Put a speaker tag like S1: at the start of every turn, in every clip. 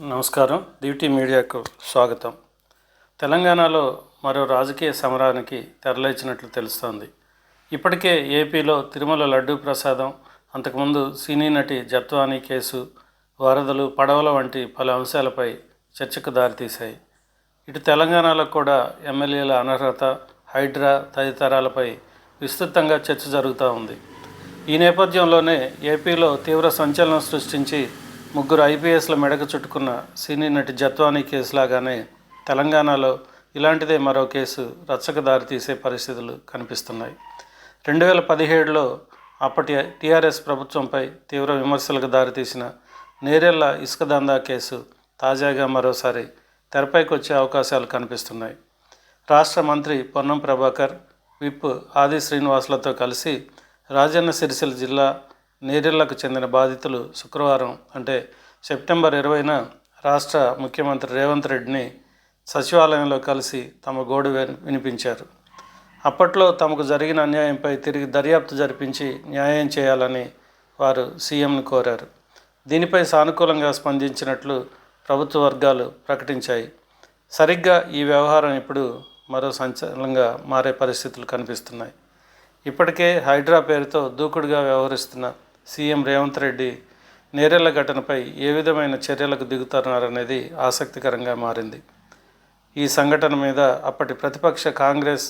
S1: నమస్కారం. డివిటీ మీడియాకు స్వాగతం. తెలంగాణలో మరో రాజకీయ సమరానికి తెరలేచినట్లు తెలుస్తోంది. ఇప్పటికే ఏపీలో తిరుమల లడ్డూ ప్రసాదం అంతకుముందు సినీ నటి జత్వానీ కేసు వరదలు పడవల వంటి పలు అంశాలపై చర్చకు దారితీశాయి. ఇటు తెలంగాణలో కూడా ఎమ్మెల్యేల అనర్హత హైడ్రా తదితరాలపై విస్తృతంగా చర్చ జరుగుతూ ఉంది. ఈ నేపథ్యంలోనే ఏపీలో తీవ్ర సంచలనం సృష్టించి ముగ్గురు ఐపీఎస్ల మెడకు చుట్టుకున్న సినీ నటి జత్వానీ కేసులాగానే తెలంగాణలో ఇలాంటిదే మరో కేసు రచ్చకు దారితీసే పరిస్థితులు కనిపిస్తున్నాయి. రెండు వేల పదిహేడులో అప్పటి టీఆర్ఎస్ ప్రభుత్వంపై తీవ్ర విమర్శలకు దారితీసిన నేరెళ్ళ ఇసుక దందా కేసు తాజాగా మరోసారి తెరపైకి వచ్చే అవకాశాలు కనిపిస్తున్నాయి. రాష్ట్ర మంత్రి పొన్నం ప్రభాకర్ విప్ ఆది శ్రీనివాసులతో కలిసి రాజన్న సిరిసిల్ల జిల్లా నేరెళ్ళకు చెందిన బాధితులు శుక్రవారం అంటే సెప్టెంబర్ ఇరవైన రాష్ట్ర ముఖ్యమంత్రి రేవంత్ రెడ్డిని సచివాలయంలో కలిసి తమ గోడు విని- వినిపించారు. అప్పట్లో తమకు జరిగిన అన్యాయంపై తిరిగి దర్యాప్తు జరిపించి న్యాయం చేయాలని వారు సీఎంను కోరారు. దీనిపై సానుకూలంగా స్పందించినట్లు ప్రభుత్వ వర్గాలు ప్రకటించాయి. సరిగ్గా ఈ వ్యవహారం ఇప్పుడు మరో సంచలనంగా మారే పరిస్థితులు కనిపిస్తున్నాయి. ఇప్పటికే హైడ్రా పేరుతో దూకుడుగా వ్యవహరిస్తున్న సీఎం రేవంత్ రెడ్డి నేరెళ్ళ ఘటనపై ఏ విధమైన చర్యలకు దిగుతున్నారనేది ఆసక్తికరంగా మారింది. ఈ సంఘటన మీద అప్పటి ప్రతిపక్ష కాంగ్రెస్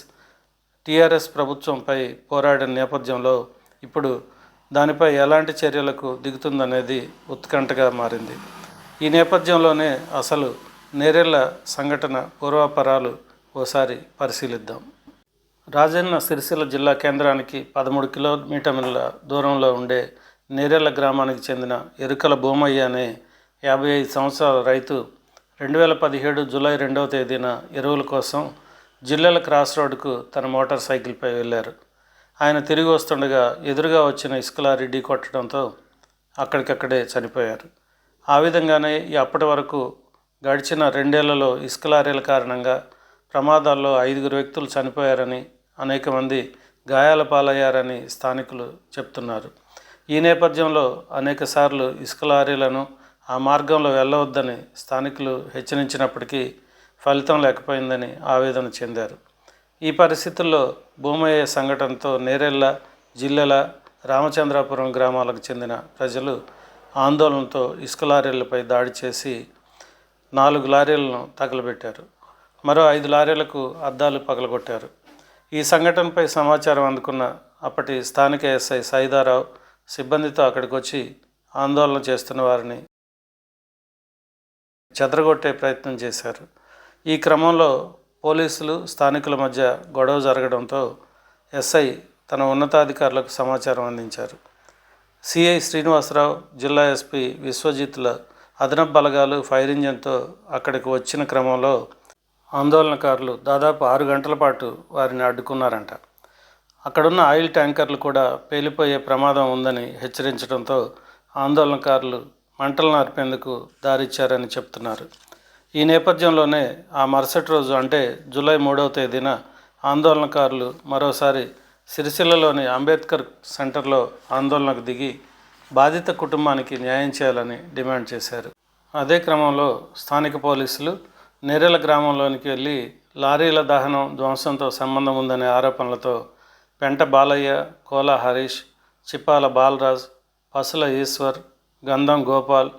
S1: టీఆర్ఎస్ ప్రభుత్వంపై పోరాడిన నేపథ్యంలో ఇప్పుడు దానిపై ఎలాంటి చర్యలకు దిగుతుందనేది ఉత్కంఠగా మారింది. ఈ నేపథ్యంలోనే అసలు నేరెళ్ళ సంఘటన పూర్వాపరాలు ఓసారి పరిశీలిద్దాం. రాజన్న సిరిసిల్ల జిల్లా కేంద్రానికి పదమూడు కిలోమీటర్ల దూరంలో ఉండే నేరేళ్ళ గ్రామానికి చెందిన ఎరుకల భూమయ్య అనే యాభై ఐదు సంవత్సరాల రైతు రెండు వేల పదిహేడు జూలై రెండవ తేదీన ఎరువుల కోసం జిల్లెల క్రాస్ రోడ్డుకు తన మోటార్ సైకిల్పై వెళ్ళారు. ఆయన తిరిగి వస్తుండగా ఎదురుగా వచ్చిన ఇసుకలారీ ఢీ కొట్టడంతో అక్కడికక్కడే చనిపోయారు. ఆ విధంగానే ఈ అప్పటి వరకు గడిచిన రెండేళ్ళలో ఇసుక లారీల కారణంగా ప్రమాదాల్లో ఐదుగురు వ్యక్తులు చనిపోయారని అనేక మంది గాయాల పాలయ్యారని స్థానికులు చెప్తున్నారు. ఈ నేపథ్యంలో అనేక సార్లు ఇసుక లారీలను ఆ మార్గంలో వెళ్ళవద్దని స్థానికులు హెచ్చరించినప్పటికీ ఫలితం లేకపోయిందని ఆవేదన చెందారు. ఈ పరిస్థితుల్లో భూమయ్య సంఘటనతో నేరెళ్ళ జిల్లెల రామచంద్రాపురం గ్రామాలకు చెందిన ప్రజలు ఆందోళనతో ఇసుక లారీలపై దాడి చేసి నాలుగు లారీలను తగలబెట్టారు. మరో ఐదు లారీలకు అద్దాలు పగలగొట్టారు. ఈ సంఘటనపై సమాచారం అందుకున్న అప్పటి స్థానిక ఎస్ఐ సైదారావు సిబ్బందితో అక్కడికి వచ్చి ఆందోళన చేస్తున్న వారిని చెదరగొట్టే ప్రయత్నం చేశారు. ఈ క్రమంలో పోలీసులు స్థానికుల మధ్య గొడవ జరగడంతో ఎస్ఐ తన ఉన్నతాధికారులకు సమాచారం అందించారు. సిఐ శ్రీనివాసరావు జిల్లా ఎస్పీ విశ్వజిత్ల అదనపు బలగాలు ఫైర్ ఇంజన్తో అక్కడికి వచ్చిన క్రమంలో ఆందోళనకారులు దాదాపు ఆరు గంటల పాటు వారిని అడ్డుకున్నారంట. అక్కడున్న ఆయిల్ ట్యాంకర్లు కూడా పేలిపోయే ప్రమాదం ఉందని హెచ్చరించడంతో ఆందోళనకారులు మంటలు నార్పేందుకు దారిచ్చారని చెప్తున్నారు. ఈ నేపథ్యంలోనే ఆ మరుసటి రోజు అంటే జూలై మూడవ తేదీన ఆందోళనకారులు మరోసారి సిరిసిల్లలోని అంబేద్కర్ సెంటర్లో ఆందోళనకు దిగి బాధిత కుటుంబానికి న్యాయం చేయాలని డిమాండ్ చేశారు. అదే క్రమంలో స్థానిక పోలీసులు నేరెల గ్రామంలోనికి వెళ్ళి లారీల దహనం ధ్వంసంతో సంబంధం ఉందనే ఆరోపణలతో పెంట బాలయ్య కోల హరీష్ చిప్పాల బాలరాజ్ పసుల ఈశ్వర్ గంధం గోపాల్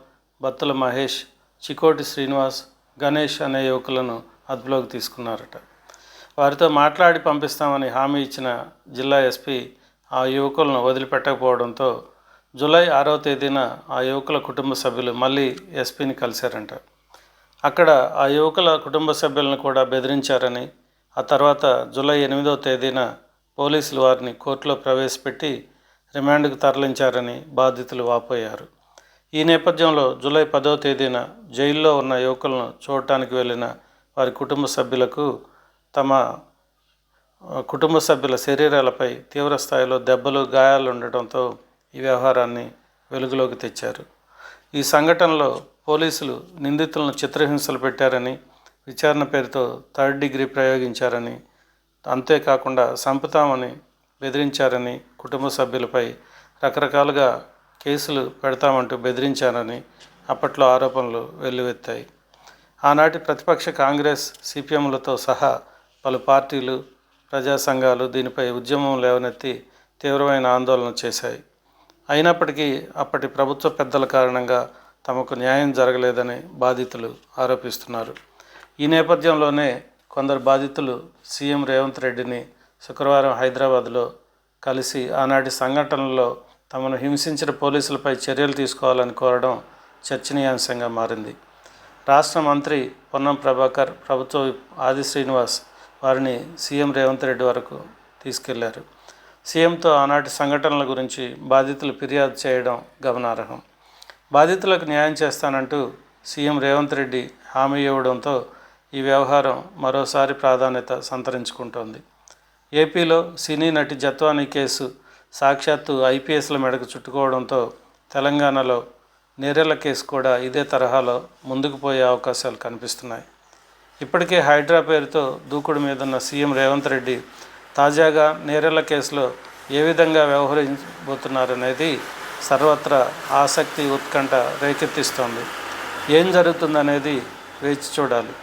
S1: బత్తుల మహేష్ చికోటి శ్రీనివాస్ గణేష్ అనే యువకులను అదుపులోకి తీసుకున్నారట. వారితో మాట్లాడి పంపిస్తామని హామీ ఇచ్చిన జిల్లా ఎస్పీ ఆ యువకులను వదిలిపెట్టకపోవడంతో జూలై ఆరో తేదీన ఆ యువకుల కుటుంబ సభ్యులు మళ్ళీ ఎస్పీని కలిశారంట. అక్కడ ఆ యువకుల కుటుంబ సభ్యులను కూడా బెదిరించారని ఆ తర్వాత జూలై ఎనిమిదో తేదీన పోలీసులు వారిని కోర్టులో ప్రవేశపెట్టి రిమాండ్కు తరలించారని బాధితులు వాపోయారు. ఈ నేపథ్యంలో జూలై పదో తేదీన జైల్లో ఉన్న యువకులను చూడటానికి వెళ్ళిన వారి కుటుంబ సభ్యులకు తమ కుటుంబ సభ్యుల శరీరాలపై తీవ్ర స్థాయిలో దెబ్బలు గాయాలు ఉండటంతో ఈ వ్యవహారాన్ని వెలుగులోకి తెచ్చారు. ఈ సంఘటనలో పోలీసులు నిందితులను చిత్రహింసలు పెట్టారని విచారణ పేరుతో థర్డ్ డిగ్రీ ప్రయోగించారని అంతేకాకుండా చంపుతామని బెదిరించారని కుటుంబ సభ్యులపై రకరకాలుగా కేసులు పెడతామంటూ బెదిరించారని అప్పట్లో ఆరోపణలు వెల్లువెత్తాయి. ఆనాటి ప్రతిపక్ష కాంగ్రెస్ సిపిఎంలతో సహా పలు పార్టీలు ప్రజా సంఘాలు దీనిపై ఉద్యమం లేవనెత్తి తీవ్రమైన ఆందోళన చేశాయి. అయినప్పటికీ అప్పటి ప్రభుత్వ పెద్దల కారణంగా తమకు న్యాయం జరగలేదని బాధితులు ఆరోపిస్తున్నారు. ఈ నేపథ్యంలోనే కొందరు బాధితులు సీఎం రేవంత్ రెడ్డిని శుక్రవారం హైదరాబాద్లో కలిసి ఆనాటి సంఘటనలో తమను హింసించిన పోలీసులపై చర్యలు తీసుకోవాలని కోరడం చర్చనీయాంశంగా మారింది. రాష్ట్ర మంత్రి పొన్నం ప్రభాకర్ ప్రభుత్వ ఆది శ్రీనివాస్ వారిని సీఎం రేవంత్ రెడ్డి వరకు తీసుకెళ్ళారు. సీఎంతో ఆనాటి సంఘటనల గురించి బాధితులు ఫిర్యాదు చేయడం గమనార్హం. బాధితులకు న్యాయం చేస్తానంటూ సీఎం రేవంత్ రెడ్డి హామీ ఇవ్వడంతో ఈ వ్యవహారం మరోసారి ప్రాధాన్యత సంతరించుకుంటోంది. ఏపీలో సినీ నటి జత్వానీ కేసు సాక్షాత్తు ఐపీఎస్ల మెడకు చుట్టుకోవడంతో తెలంగాణలో నేరెల కేసు కూడా ఇదే తరహాలో ముందుకు పోయే అవకాశాలు కనిపిస్తున్నాయి. ఇప్పటికే హైడ్రా పేరుతో దూకుడు మీదున్న సీఎం రేవంత్ రెడ్డి తాజాగా నేరెల కేసులో ఏ విధంగా వ్యవహరించబోతున్నారనేది సర్వత్రా ఆసక్తి ఉత్కంఠ రేకెత్తిస్తోంది. ఏం జరుగుతుందనేది వేచి చూడాలి.